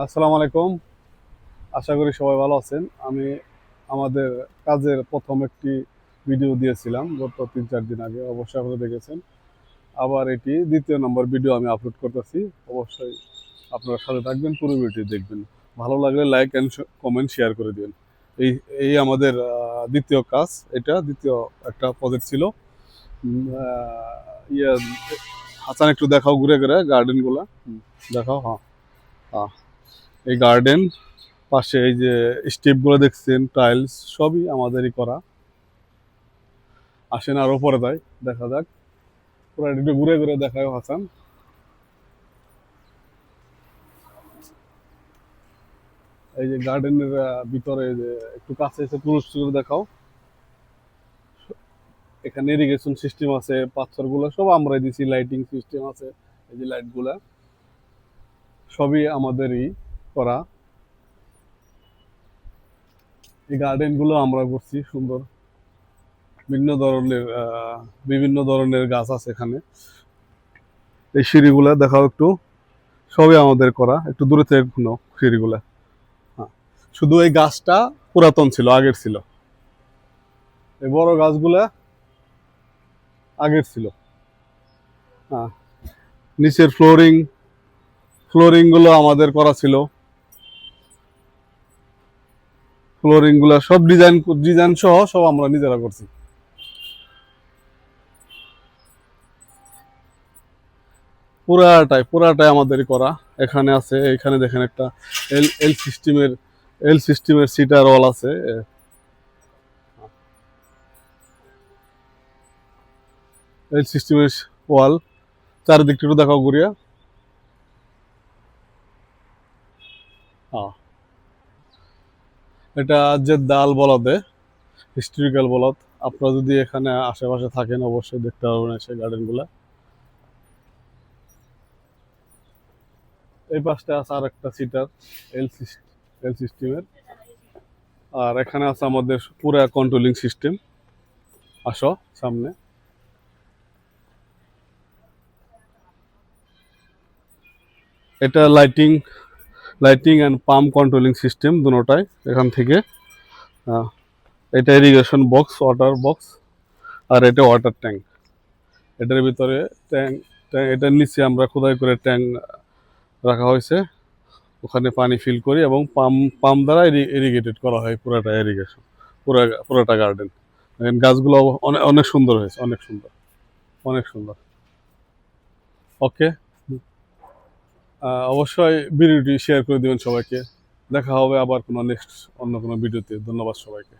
আসসালামু আলাইকুম। আশা করি সবাই ভালো আছেন। আমি আমাদের কাজের প্রথম একটি ভিডিও দিয়েছিলাম, গত তিন চার দিন আগে। অবশ্যই আপনারা দেখেছেন। আবার এটি দ্বিতীয় নম্বর ভিডিও আমি আপলোড করতেছি। অবশ্যই আপনারা সাথে থাকবেন, পুরো ভিডিও দেখবেন। ভালো লাগলে লাইক অ্যান্ড কমেন্ট, শেয়ার করে দিবেন। এই এই আমাদের দ্বিতীয় কাজ, এটা দ্বিতীয় একটা প্রজেক্ট ছিল। ইয়ে হাসান একটু দেখাও ঘুরে ঘুরে গার্ডেনগুলো দেখাও হ্যাঁ। হ্যাঁ এই গার্ডেন পাশে এই যে স্টেপগুলো দেখছেন টাইলস সবই আমাদেরই করা। আসেন আরও পরে তাই, দেখা যাক। পুরো একটু ঘুরে ঘুরে দেখায় হাসান। এই যে গার্ডেনের ভিতরে যে একটু কাছে এসে পুরুষ দেখাও। এখানে ইরিগেশন সিস্টেম আছে, পাথরগুলো সব আমরাই দিছি লাইটিং সিস্টেম আছে, এই যে লাইটগুলা সবই আমাদেরই। করা। এই গার্ডেনগুলো আমরা করছি, সুন্দর। বিভিন্ন ধরনের বিভিন্ন ধরনের গাছ আছে এখানে। এই সিঁড়িগুলা দেখাও একটু। সবই আমাদের করা, একটু দূরে থেকে ঘুনো সিঁড়িগুলা। হ্যাঁ শুধু এই গাছটা পুরাতন ছিল, আগের ছিল। এই বড় গাছগুলা আগের ছিল। হ্যাঁ নিচের ফ্লোরিং, ফ্লোরিংগুলো আমাদের করা ছিল। ফ্লোরিংগুলো সব ডিজাইন ডিজাইন সহ সব আমরা নিজেরা করছি। পুরাটাই পুরাটাই আমাদেরই করা। এখানে আছে, এখানে দেখেন একটা এল এল সিস্টেমের এল সিস্টেমের সিটার ওয়াল আছে। এল সিস্টেমের ওয়াল চারিদিকটা একটু দেখাও ঘুরিয়া। হ্যাঁ এটা যে দাল বলদে হিস্টোরিক্যাল বলদ, আপনারা যদি এখানে আশেপাশে থাকেন, অবশ্যই দেখতে পারবেন সেই গার্ডেনগুলা এই পাশটা আছে আর একটা সিটার এল এল সিস্টেমের আর এখানে আছে আমাদের পুরো কন্ট্রোলিং সিস্টেম আসো, সামনে। এটা lighting lighting and pump controlling system দুটোটাই এখান থেকে। এটা ইরিগেশন বক্স ওয়াটার বক্স আর এটা ওয়াটার ট্যাঙ্ক এটার ভিতরে ট্যাঙ্ক এটার নিচে আমরা খোদাই করে ট্যাঙ্ক রাখা হয়েছে। ওখানে পানি ফিল করি এবং পাম্প পাম্প দ্বারা ইরিগেটেড করা হয় পুরোটা ইরিগেশন পুরো, পুরোটা গার্ডেন গাছগুলো অনেক অনেক সুন্দর হয়েছে, অনেক সুন্দর অনেক সুন্দর। ওকে অবশ্যই ভিডিওটি শেয়ার করে দেবেন সবাইকে। দেখা হবে আবার কোনো নেক্সট অন্য কোনো ভিডিওতে। ধন্যবাদ সবাইকে।